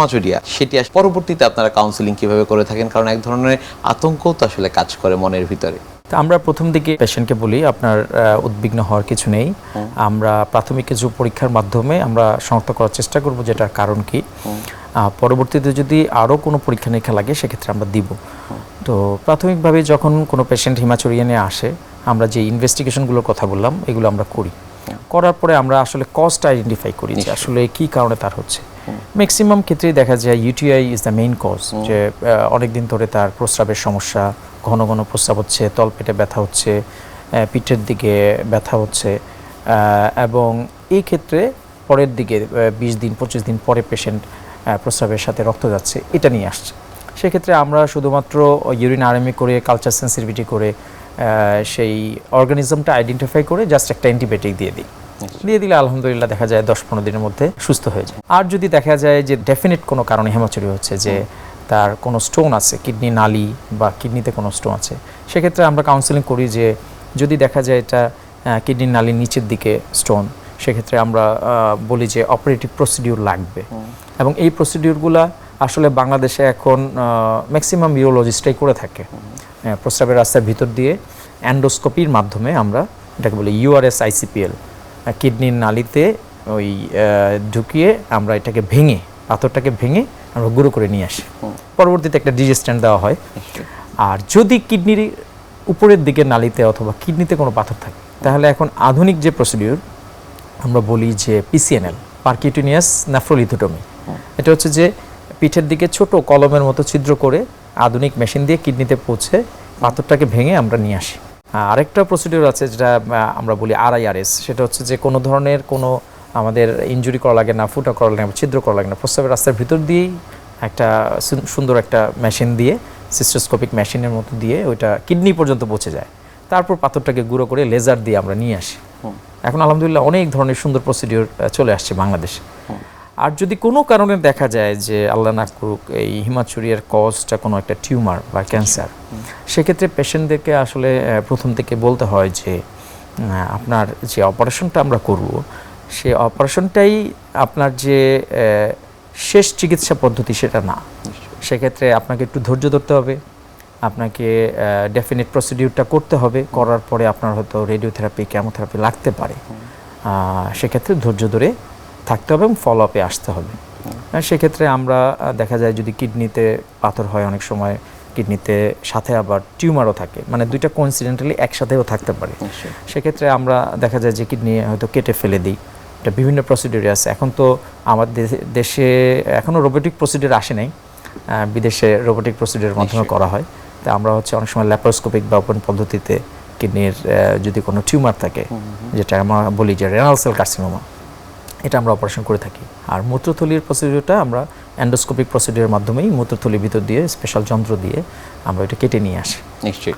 মাচুরিয়া সেটি পরবর্তীতে আপনারা কাউন্সিলিং কীভাবে করে থাকেন? কারণ এক ধরনের আতঙ্কও তো আসলে কাজ করে মনের ভিতরে। তো আমরা প্রথম দিকে পেশেন্টকে বলি আপনার উদ্বিগ্ন হওয়ার কিছু নেই। আমরা প্রাথমিক কিছু পরীক্ষার মাধ্যমে আমরা শনাক্ত করার চেষ্টা করব যেটার কারণ কি। পরবর্তীতে যদি আরও কোনো পরীক্ষা নিরীক্ষা লাগে সেক্ষেত্রে আমরা দিব। তো প্রাথমিকভাবে যখন কোনো পেশেন্ট হিমাচুরিয়ানে আসে আমরা যে ইনভেস্টিগেশনগুলোর কথা বললাম এগুলো আমরা করি। করার পরে আমরা আসলে কস্ট আইডেন্টিফাই করি যে আসলে কি কারণে তার হচ্ছে। ম্যাক্সিমাম ক্ষেত্রেই দেখা যায় UTI is the main cause যে অনেক দিন ধরে তার প্রস্রাবের সমস্যা ঘন ঘন প্রস্রাব হচ্ছে তলপেটে ব্যথা হচ্ছে পিঠের দিকে ব্যথা হচ্ছে এবং এই ক্ষেত্রে পরের দিকে বিশ দিন পঁচিশ দিন পরে পেশেন্ট প্রস্রাবের সাথে রক্ত যাচ্ছে এটা নিয়ে আসছে। সেক্ষেত্রে আমরা শুধুমাত্র ইউরিন আরএমএ করে কালচার সেন্সিটিভিটি করে সেই অর্গানিজমটা আইডেন্টিফাই করে জাস্ট একটা অ্যান্টিবায়োটিক দিয়ে দিই। দিয়ে দিলে আলহামদুলিল্লাহ দেখা যায় দশ পনেরো দিনের মধ্যে সুস্থ হয়ে যায়। আর যদি দেখা যায় যে ডেফিনেট কোনো কারণে হেমাচুরি হচ্ছে যে তার কোনো স্টোন আছে কিডনি নালি বা কিডনিতে কোনো স্টোন আছে সেক্ষেত্রে আমরা কাউন্সেলিং করি যে যদি দেখা যায় এটা কিডনি নালির নিচের দিকে স্টোন সেক্ষেত্রে আমরা বলি যে অপারেটিভ প্রসিডিউর লাগবে। এবং এই প্রসিডিউরগুলো আসলে বাংলাদেশে এখন ম্যাক্সিমাম ইউরোলজিস্টরাই করে থাকে। হ্যাঁ, প্রস্রাবের রাস্তার ভিতর দিয়ে অ্যান্ডোস্কোপির মাধ্যমে আমরা এটাকে বলি ইউআরএস আইসিপিএল কিডনির নালিতে ওই ঢুকিয়ে আমরা এটাকে ভেঙে পাথরটাকে ভেঙে আমরা গুঁড়ো করে নিয়ে আসি। পরবর্তীতে একটা ডিজেস্ট্যান্ট দেওয়া হয়। আর যদি কিডনির উপরের দিকে নালিতে অথবা কিডনিতে কোনো পাথর থাকে তাহলে এখন আধুনিক যে প্রসিডিউর আমরা বলি যে পিসিএনএল পার্কিউটিনিয়াস নেফ্রোলিথোটমি এটা হচ্ছে যে পিঠের দিকে ছোট কলমের মতো ছিদ্র করে আধুনিক মেশিন দিয়ে কিডনিতে পৌঁছে পাথরটাকে ভেঙে আমরা নিয়ে আসি। আরেকটা প্রসিডিউর আছে যেটা আমরা বলি আরআইআরএস সেটা হচ্ছে যে কোনো ধরনের কোনো আমাদের ইনজুরি করা লাগে না ফুটা করা লাগে না ছিদ্র করা লাগে না। প্রস্রাবের রাস্তার ভিতর দিয়েই একটা সুন্দর একটা মেশিন দিয়ে সিস্টোস্কোপিক মেশিনের মতো দিয়ে ওইটা কিডনি পর্যন্ত পৌঁছে যায়। তারপর পাথরটাকে গুঁড়ো করে লেজার দিয়ে আমরা নিয়ে আসি। এখন আলহামদুলিল্লাহ অনেক ধরনের সুন্দর প্রসিডিওর চলে আসছে বাংলাদেশে। আর যদি কোনো কারণে দেখা যায় যে আল্লাহ না করুক এই হিমাচুরিয়ার কজটা কোনো একটা টিউমার বা ক্যান্সার সেক্ষেত্রে পেশেন্টদেরকে আসলে প্রথম থেকে বলতে হয় যে আপনার যে অপারেশনটা আমরা করব সে অপারেশনটাই আপনার যে শেষ চিকিৎসা পদ্ধতি সেটা না। সেক্ষেত্রে আপনাকে একটু ধৈর্য ধরতে হবে আপনাকে ডেফিনেট প্রসিডিউরটা করতে হবে করার পরে আপনার হয়তো রেডিওথেরাপি কেমোথেরাপি লাগতে পারে। সেক্ষেত্রে ধৈর্য ধরে থাকতে হবে এবং ফলো আপে আসতে হবে। আর সেক্ষেত্রে আমরা দেখা যায় যদি কিডনিতে পাথর হয় অনেক সময় কিডনিতে সাথে আবার টিউমারও থাকে মানে দুইটা কোইন্সিডেন্টালি একসাথেও থাকতে পারে। সেক্ষেত্রে আমরা দেখা যায় যে কিডনি হয়তো কেটে ফেলে দিই। এটা বিভিন্ন প্রসিডিউরে আছে। এখন তো আমাদের দেশে- দেশে এখনও রোবোটিক প্রসিডিউর আসে নাই। বিদেশে রোবোটিক প্রসিডিউরের মাধ্যমে করা হয়। তা আমরা হচ্ছে অনেক সময় ল্যাপারোস্কোপিক বা ওপেন পদ্ধতিতে কিডনির যদি কোনো টিউমার থাকে যেটা আমরা বলি যে রেনাল সেল কার্সিনোমা এটা আমরা অপারেশন করে থাকি। আর মূত্রথলির প্রসিডিওরটা আমরা অ্যান্ডোস্কোপিক প্রসিডিওর মাধ্যমেই মূত্রথলির ভিতর দিয়ে স্পেশাল যন্ত্র দিয়ে আমরা এটা কেটে নিয়ে আসি। নিশ্চয়ই।